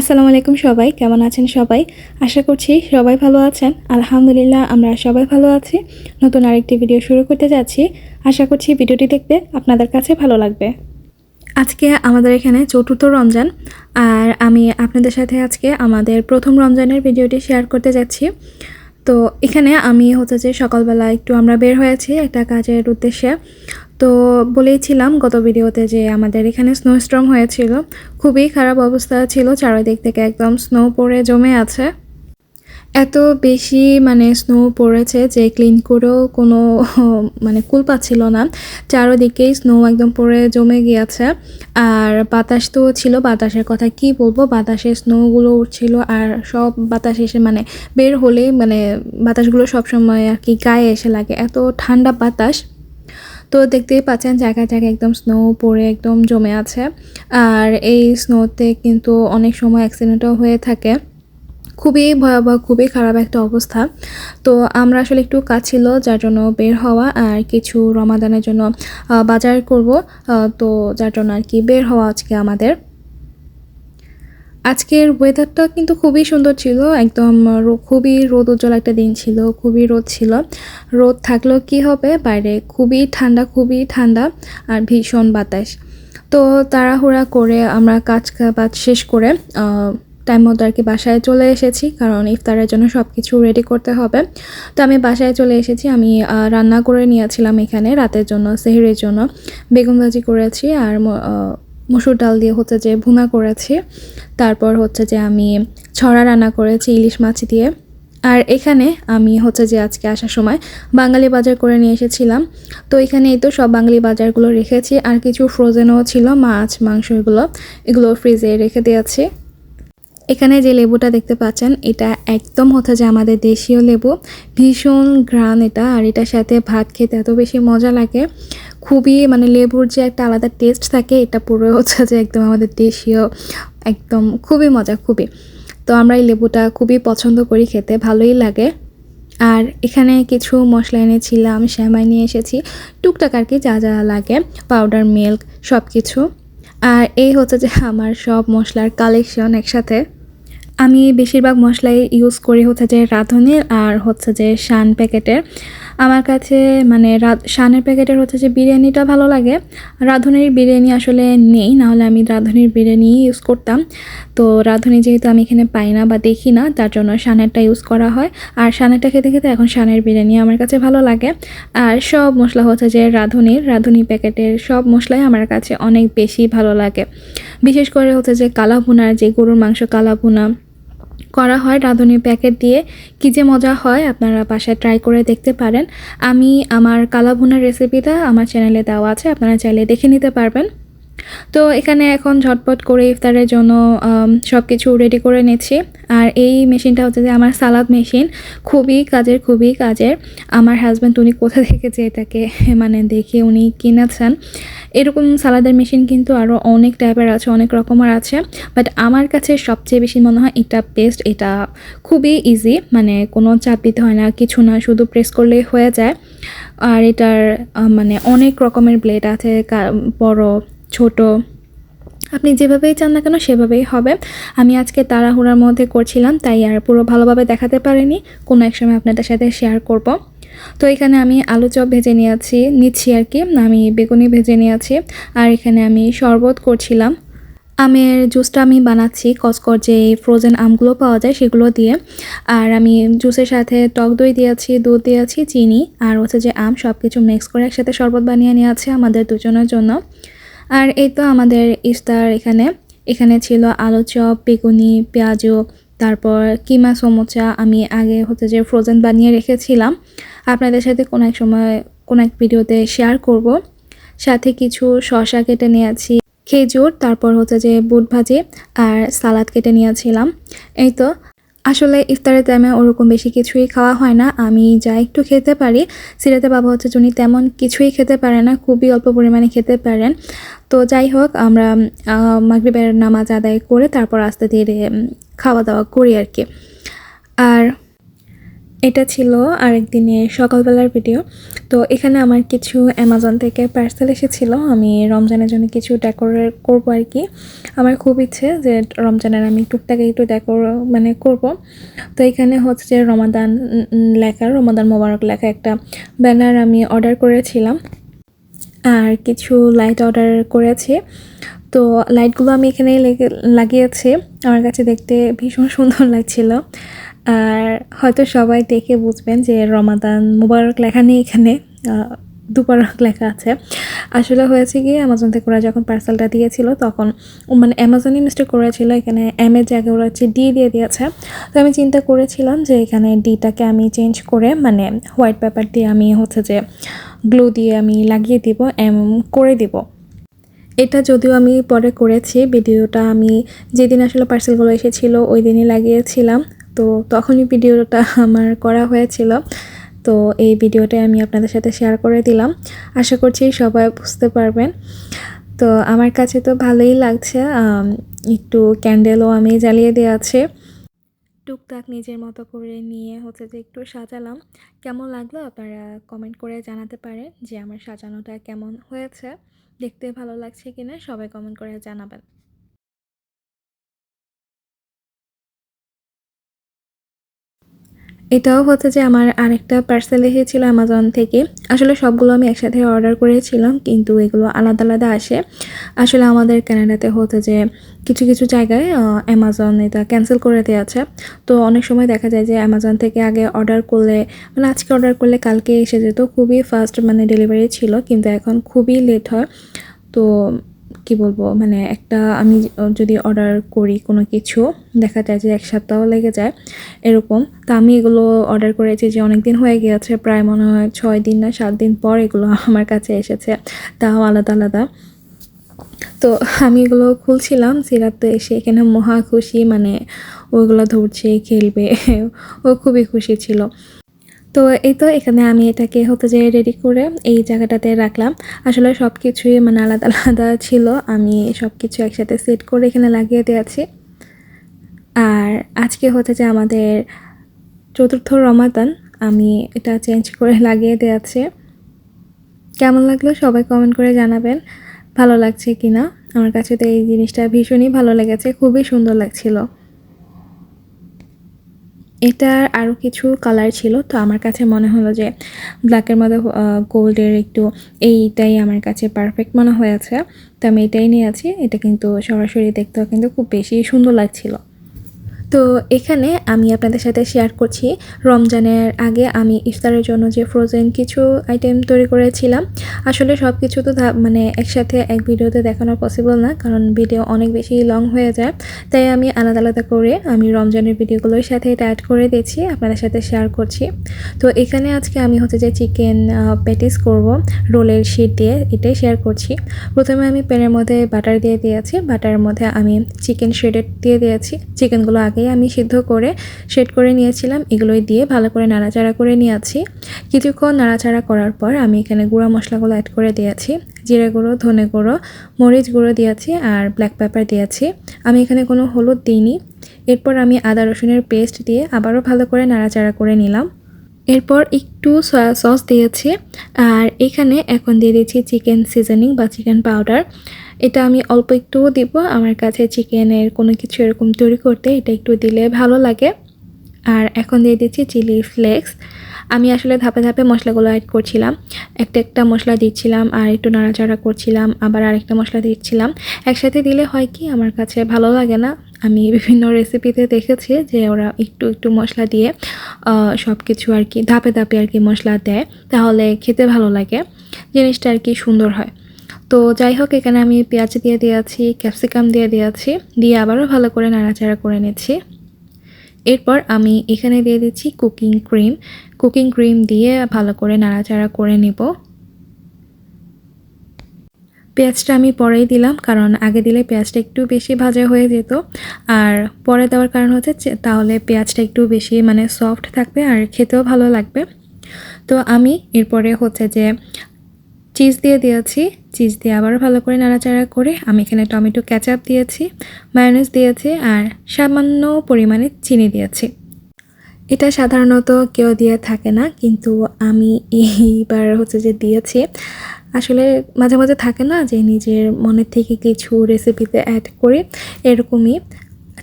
আসসালামু আলাইকুম সবাই, কেমন আছেন সবাই? আশা করছি সবাই ভালো আছেন। আলহামদুলিল্লাহ, আমরা সবাই ভালো আছি। নতুন আরেকটি ভিডিও শুরু করতে যাচ্ছি। আশা করছি ভিডিওটি দেখতে আপনাদের কাছে ভালো লাগবে। আজকে আমাদের এখানে চতুর্থ রমজান, আর আমি আপনাদের সাথে আজকে আমাদের প্রথম রমজানের ভিডিওটি শেয়ার করতে যাচ্ছি। তো এখানে আমি হচ্ছে যে সকালবেলা একটু আমরা বের হয়েছি একটা কাজের উদ্দেশ্যে। তো বলেইছিলাম গত ভিডিওতে যে আমাদের এখানে স্নো স্ট্রম হয়েছিল, খুবই খারাপ অবস্থা ছিল, চারিদিক থেকে একদম স্নো পড়ে জমে আছে। এত বেশি মানে স্নো পড়েছে যে ক্লিন করেও কোনো মানে কুল পাচ্ছিল না। চারোদিকেই স্নো একদম পড়ে জমে গিয়েছে। আর বাতাস তো ছিল, বাতাসের কথা কি বলব? বাতাসে স্নোগুলো উঠছিল আর সব বাতাস এসে মানে বের হলে মানে বাতাসগুলো সবসময় আর কি গায়ে এসে লাগে। এত ঠান্ডা বাতাস। তো দেখতেই পাচ্ছেন জায়গায় জায়গায় একদম স্নো পড়ে একদম জমে আছে। আর এই স্নোতে কিন্তু অনেক সময় অ্যাক্সিডেন্টও হয়ে থাকে। খুবই ভয়াবহ, খুবই খারাপ একটা অবস্থা। তো আমরা আসলে একটু কাজ ছিল যার জন্য বের হওয়া আর কিছু রমাদানের জন্য বাজার করব। তো যার জন্য আর কি বের হওয়া আজকে আমাদের। আজকের ওয়েদারটা কিন্তু খুবই সুন্দর ছিল, একদম খুবই রোদ উজ্জ্বল একটা দিন ছিল, খুবই রোদ ছিল। রোদ থাকলেও কি হবে? বাইরে খুবই ঠান্ডা খুবই ঠান্ডা আর ভীষণ বাতাস। তো তাড়াহুড়া করে আমরা কাজ বাজ শেষ করে টাইম মতো আর কি বাসায় চলে এসেছি, কারণ ইফতারের জন্য সব কিছু রেডি করতে হবে। তো আমি বাসায় চলে এসেছি, আমি রান্না করে নিয়েছিলাম এখানে, রাতের জন্য, সেহরের জন্য। বেগুন ভাজি করেছি আর মসুর ডাল দিয়ে হচ্ছে যে ভুনা করেছি। তারপর হচ্ছে যে আমি ছড়া রান্না করেছি, ইলিশ মাছ দিয়ে। আর এখানে আমি হচ্ছে যে আজকে আসার সময় বাঙালি বাজার করে নিয়ে এসেছিলাম। তো এখানে এই তো সব বাঙালি বাজারগুলো রেখেছি। আর কিছু ফ্রোজেনও ছিল, মাছ, মাংস এগুলো এগুলো ফ্রিজে রেখে দিয়েছি। এখানে যে লেবুটা দেখতে পাচ্ছেন, এটা একদম হচ্ছে যে আমাদের দেশীয় লেবু। ভীষণ ঘ্রাণ এটা, আর এটার সাথে ভাত খেতে এত বেশি মজা লাগে। খুবই মানে লেবুর যে একটা আলাদা টেস্ট থাকে, এটা পুরো হচ্ছে যে একদম আমাদের দেশীয়, একদম খুবই মজা, খুবই। তো আমরা এই লেবুটা খুবই পছন্দ করি খেতে, ভালোই লাগে। আর এখানে কিছু মশলা এনেছিলাম শ্যামাই নিয়ে এসেছি। টুকটাক আর কি যা যা লাগে পাউডার মিল্ক সব কিছু আর এই হচ্ছে যে আমার সব মশলার কালেকশন একসাথে। আমি বেশিরভাগ মশলাই ইউজ করি হচ্ছে যে রাঁধুনির আর হচ্ছে যে শান প্যাকেটের। আমার কাছে মানে শানের প্যাকেটের হচ্ছে যে বিরিয়ানিটা ভালো লাগে। রাঁধুনির বিরিয়ানি আসলে নেই, নাহলে আমি রাঁধুনির বিরিয়ানি ইউজ করতাম। তো রাঁধুনি যেহেতু আমি এখানে পাই না বা দেখি না, তার জন্য শানেরটা ইউজ করা হয়। আর শানেরটা খেতে খেতে এখন শানের বিরিয়ানি আমার কাছে ভালো লাগে। আর সব মশলা হচ্ছে যে রাঁধুনির, রাঁধুনি প্যাকেটের সব মশলাই আমার কাছে অনেক বেশি ভালো লাগে। বিশেষ করে হচ্ছে যে কালা ভুনার যে গরুর মাংস কালা ভুনা করা হয় রাঁধুনির প্যাকেট দিয়ে। কী যে মজা হয়, আপনারা বাসায় ট্রাই করে দেখতে পারেন। আমি আমার কালাভুনার রেসিপিটা আমার চ্যানেলে দেওয়া আছে, আপনারা চাইলে দেখে নিতে পারবেন। তো এখানে এখন ঝটপট করে ইফতারের জন্য সব কিছু রেডি করে নিচ্ছি। আর এই মেশিনটা হচ্ছে যে আমার সালাদ মেশিন। খুবই কাজের খুবই কাজের। আমার হাজব্যান্ড উনি কোথা থেকে যে এটাকে মানে দেখে উনি কিনেছেন। এরকম সালাদের মেশিন কিন্তু আরও অনেক টাইপের আছে, অনেক রকমের আছে। বাট আমার কাছে সবচেয়ে বেশি মনে হয় এটা বেস্ট এটা খুবই ইজি মানে কোনো চাপ দিতে হয় না, কিছু না, শুধু প্রেস করলেই হয়ে যায়। আর এটার মানে অনেক রকমের ব্লেড আছে বড় ছোট। আপনি যেভাবেই চান না কেন সেভাবেই হবে। আমি আজকে তাড়াহুড়ার মধ্যে করছিলাম, তাই আর পুরো ভালোভাবে দেখাতে পারিনি। কোনো এক সময় আপনাদের সাথে শেয়ার করব। তো এখানে আমি আলু চপ ভেজে নিয়েছি, নিচ্ছি আর কি। আমি বেগুনি ভেজে নিয়েছি আর এখানে আমি শরবত করছিলাম। আমের জুসটা আমি বানাচ্ছি, কসকর যে ফ্রোজেন আমগুলো পাওয়া যায় সেগুলো দিয়ে। আর আমি জুসের সাথে টক দই দিয়েছি, দুধ দিয়েছি, চিনি আর হচ্ছে যে আম সব কিছু মিক্স করে একসাথে শরবত বানিয়ে নিয়েছি আমাদের দুজনের জন্য। আর এই তো আমাদের ইফতার এখানে। এখানে ছিল আলু চপ, বেগুনি, পেঁয়াজু, তারপর কিমা, সমোচা। আমি আগে হচ্ছে যে ফ্রোজেন বানিয়ে রেখেছিলাম। আপনাদের সাথে কোনো এক সময়, কোনো এক ভিডিওতে শেয়ার করব। সাথে কিছু শসা কেটে নিয়েছি, খেজুর, তারপর হচ্ছে যে বুট ভাজি আর সালাদ কেটে নিয়েছিলাম। এই তো আসলে ইফতারের টাইমে ওরকম বেশি কিছুই খাওয়া হয় না। আমি যা একটু খেতে পারি, সিরাতে বাবা হচ্ছে উনি তেমন কিছুই খেতে পারে না, খুবই অল্প পরিমাণে খেতে পারেন। তো যাই হোক, আমরা মাগরিবের নামাজ আদায় করে তারপর আস্তে ধীরে খাওয়া দাওয়া করি আর কি। আর এটা ছিল আরেক দিনের সকালবেলার ভিডিও। তো এখানে আমার কিছু অ্যামাজন থেকে পার্সেল এসেছিল। আমি রমজানের জন্য কিছু ডেকোরেট করব আর কি। আমার খুব ইচ্ছে যে রমজানের আমি টুকটাক একটু ডেকোর মানে করব। তো এখানে হচ্ছে রমাদান লেখা, রমাদান মোবারক লেখা একটা ব্যানার আমি অর্ডার করেছিলাম। আর কিছু লাইট অর্ডার করেছি। তো লাইটগুলো আমি এখানে লেগে- লাগিয়েছি। আমার কাছে দেখতে ভীষণ সুন্দর লাগছিল। আর হয়তো সবাই দেখে বুঝবেন যে রমাদান মুবারক লেখা নেই এখানে আহ, দুবারক লেখা আছে। আসলে হয়েছে কি অ্যামাজন থেকে ওরা যখন পার্সেলটা দিয়েছিল তখন মানে অ্যামাজনই মিস্টেক করেছিল এখানে এম এর জায়গায় ওরা হচ্ছে ডি দিয়ে দিয়েছে। তো আমি চিন্তা করেছিলাম যে এখানে ডিটাকে আমি চেঞ্জ করে মানে হোয়াইট পেপার দিয়ে আমি হচ্ছে যে গ্লু দিয়ে আমি লাগিয়ে দিব এম করে দিব। এটা যদিও আমি পরে করেছি ভিডিওটা আমি যেদিন আসলে পার্সেলগুলো এসেছিল ওই দিনই লাগিয়েছিলাম। তো তখনই ভিডিওটা আমার করা হয়েছিল। তো এই ভিডিওটা আমি আপনাদের সাথে শেয়ার করে দিলাম। আশা করছি সবাই বুঝতে পারবেন। তো আমার কাছে তো ভালোই লাগছে একটু ক্যান্ডেলও আমি জ্বালিয়ে দেওয়া আছে। টুকটাক নিজের মতো করে নিয়ে হচ্ছে যে একটু সাজালাম। কেমন লাগল আপনারা কমেন্ট করে জানাতে পারেন যে আমার সাজানোটা কেমন হয়েছে, দেখতে ভালো লাগছে কিনা সবাই কমেন্ট করে জানাবেন। এটাও হচ্ছে যে আমার আরেকটা পার্সেল এসেছিল অ্যামাজন থেকে। আসলে সবগুলো আমি একসাথে অর্ডার করেছিলাম, কিন্তু এগুলো আলাদা আলাদা আসে। আসলে আমাদের কানাডাতে হচ্ছে যে কিছু কিছু জায়গায় অ্যামাজন এটা ক্যান্সেল করে দেওয়া আছে। তো অনেক সময় দেখা যায় যে অ্যামাজন থেকে আগে অর্ডার করলে মানে আজকে অর্ডার করলে কালকে এসে যেত, খুবই ফাস্ট মানে ডেলিভারি ছিল, কিন্তু এখন খুবই লেট হয়। তো কি বলব মানে একটা আমি যদি অর্ডার করি কোনো কিছু, দেখা যায় যে এক সপ্তাহ লেগে যায়, এরকম। তা আমি এগুলো অর্ডার করেছি যে অনেক দিন হয়ে গিয়েছে, প্রায় মনে হয় ছয় দিন না সাত দিন পর এগুলো আমার কাছে এসেছে, তাও আলাদা আলাদা। তো আমি এগুলো খুলছিলাম, সিরাত তো এসে এখানে মহা খুশি মানে ওইগুলো ধরছে, খেলবে, ও খুবই খুশি ছিল। তো এই তো এখানে আমি এটাকে হতে যে রেডি করে এই জায়গাটাতে রাখলাম। আসলে সব কিছুই মানে আলাদা আলাদা ছিল। আমি সব কিছু একসাথে সেট করে এখানে লাগিয়ে দিয়েছি। আর আজকে হচ্ছে যে আমাদের চতুর্থ রমাদান, আমি এটা চেঞ্জ করে লাগিয়ে দিয়েছি। কেমন লাগল সবাই কমেন্ট করে জানাবেন। ভালো লাগছে কি না আমার কাছে তো এই জিনিসটা ভীষণই ভালো লেগেছে। খুবই সুন্দর লাগছিল। এটার আরও কিছু কালার ছিল, তো আমার কাছে মনে হলো যে ব্ল্যাকের মধ্যে গোল্ডের একটু এইটাই আমার কাছে পারফেক্ট মনে হয়েছে। তো আমি এটাই নিয়ে আছি, এটা কিন্তু সরাসরি দেখতেও কিন্তু খুব বেশি সুন্দর লাগছিল। তো এখানে আমি আপনাদের সাথে শেয়ার করছি। রমজানের আগে আমি ইফতারের জন্য যে ফ্রোজেন কিছু আইটেম তৈরি করেছিলাম, আসলে সব কিছু তো মানে একসাথে এক ভিডিওতে দেখানো পসিবল না, কারণ ভিডিও অনেক বেশি লং হয়ে যায়। তাই আমি আলাদা আলাদা করে আমি রমজানের ভিডিওগুলোর সাথে এটা অ্যাড করে দিয়েছি, আপনাদের সাথে শেয়ার করছি। তো এখানে আজকে আমি হচ্ছে যে চিকেন প্যাটিস করব, রোলের শিট দিয়ে এটাই শেয়ার করছি। প্রথমে আমি প্যানের মধ্যে বাটার দিয়ে দিয়েছি বাটারের মধ্যে আমি চিকেন শেডেড দিয়ে দিয়েছি। চিকেনগুলো আগেই আমি সিদ্ধ করে শেড করে নিয়েছিলাম। এগুলোই দিয়ে ভালো করে নাড়াচাড়া করে নিয়েছি। কিছুক্ষণ নাড়াচাড়া করার পর আমি এখানে গুঁড়া মশলাগুলো অ্যাড করে দিয়েছি। জিরে গুঁড়ো, ধনে গুঁড়ো, মরিচ গুঁড়ো দিয়েছি আর ব্ল্যাক পেপার দিয়েছি। আমি এখানে কোনো হলুদ দিইনি। এরপর আমি আদা রসুনের পেস্ট দিয়ে আবারও ভালো করে নাড়াচাড়া করে নিলাম। এরপর একটু সয়া সস দিয়েছি। আর এখানে এখন দিয়ে দিচ্ছি চিকেন সিজনিং বা চিকেন পাউডার এটা আমি অল্প একটুও দিব। আমার কাছে চিকেনের কোনো কিছু এরকম তৈরি করতে এটা একটু দিলে ভালো লাগে। আর এখন দিয়ে দিচ্ছি চিলি ফ্লেক্স। আমি আসলে ধাপে ধাপে মশলাগুলো অ্যাড করছিলাম। একটা একটা মশলা দিচ্ছিলাম আর একটু নাড়াচাড়া করছিলাম, আবার আরেকটা মশলা দিচ্ছিলাম। একসাথে দিলে হয় কি, আমার কাছে ভালো লাগে না। আমি বিভিন্ন রেসিপিতে দেখেছি যে ওরা একটু একটু মশলা দিয়ে সব কিছু আর কি, ধাপে ধাপে আর কি মশলা দেয়। তাহলে খেতে ভালো লাগে। জিনিসটা আর কি সুন্দর হয়। তো যাই হোক, এখানে আমি পেঁয়াজ দিয়ে দিয়েছি, ক্যাপসিকাম দিয়ে দিয়েছি, দিয়ে আবারও ভালো করে নাড়াচাড়া করে নিচ্ছি। এরপর আমি এখানে দিয়ে দিচ্ছি কুকিং ক্রিম। কুকিং ক্রিম দিয়ে ভালো করে নাড়াচাড়া করে নেব। পেঁয়াজটা আমি পরেই দিলাম, কারণ আগে দিলে পেঁয়াজটা একটু বেশি ভাজা হয়ে যেত। আর পরে দেওয়ার কারণ হচ্ছে তাহলে পেঁয়াজটা একটু বেশি মানে সফট থাকবে আর খেতেও ভালো লাগবে। তো আমি এরপরে হচ্ছে যে চিজ দিয়ে দিয়েছি। চিজ দিয়ে আবার ভালো করে নাড়াচাড়া করে আমি এখানে টমেটো ক্যাচাপ দিয়েছি মায়োনিজ দিয়েছি আর সামান্য পরিমাণে চিনি দিয়েছি। এটা সাধারণত কেউ দিয়ে থাকে না, কিন্তু আমি এইবার হচ্ছে যে দিয়েছি। আসলে মাঝে মাঝে থাকে না যে নিজের মনের থেকে কিছু রেসিপিতে অ্যাড করি, এরকমই।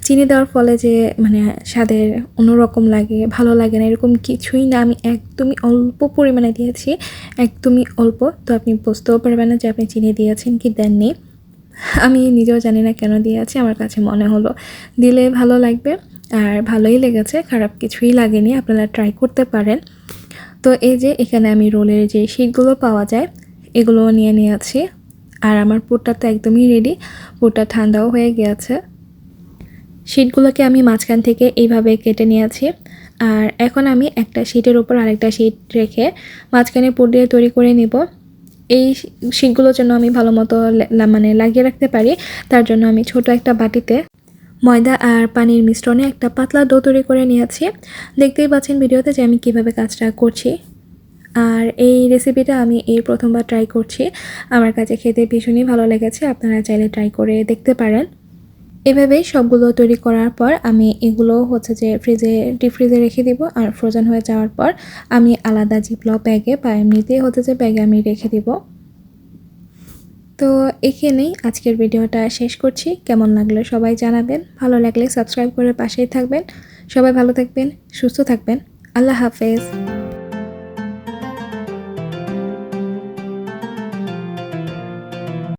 চিনি দেওয়ার ফলে যে মানে স্বাদের অন্যরকম লাগে, ভালো লাগে না, এরকম কিছুই না, আমি একদমই অল্প পরিমাণে দিয়েছি, একদমই অল্প। তো আপনি বুঝতেও পারবেন না যে আপনি চিনি দিয়েছেন কি দেননি। আমি নিজেও জানি না কেন দিয়েছি, আমার কাছে মনে হলো, দিলে ভালো লাগবে, আর ভালোই লেগেছে, খারাপ কিছুই লাগেনি, আপনারা ট্রাই করতে পারেন। তো এই যে, এখানে আমি রোলের যে শিটগুলো পাওয়া যায় এগুলো নিয়ে নিয়েছি, আর আমার পুরটা তো একদমই রেডি পুরটা ঠান্ডাও হয়ে গিয়েছে। শিটগুলোকে আমি মাঝখান থেকে এইভাবে কেটে নিয়েছি। আর এখন আমি একটা শিটের উপর আরেকটা শিট রেখে মাঝখানে পুর দিয়ে তৈরি করে নিব। এই শিটগুলোর জন্য আমি ভালো মতো মানে লাগিয়ে রাখতে পারি। তার জন্য আমি ছোট একটা বাটিতে ময়দা আর পানির মিশ্রণে একটা পাতলা ডো তৈরি করে নিয়েছি। দেখতেই পাচ্ছেন ভিডিওতে যে আমি কীভাবে কাজটা করছি। আর এই রেসিপিটা আমি এই প্রথমবার ট্রাই করছি। আমার কাছে খেতে ভীষণই ভালো লেগেছে। আপনারা চাইলে ট্রাই করে দেখতে পারেন। এভাবেই সবগুলো তৈরি করার পর আমি এগুলো হচ্ছে যে ফ্রিজে ডিপ ফ্রিজে রেখে দিব আর ফ্রোজেন হয়ে যাওয়ার পর আমি আলাদা জিপল ব্যাগে বা এমনিতেই হচ্ছে যে ব্যাগে আমি রেখে দিব। তো এখানেই আজকের ভিডিওটা শেষ করছি। কেমন লাগল সবাই জানাবেন। ভালো লাগলে সাবস্ক্রাইব করে পাশেই থাকবেন। সবাই ভালো থাকবেন, সুস্থ থাকবেন। আল্লাহ হাফেজ।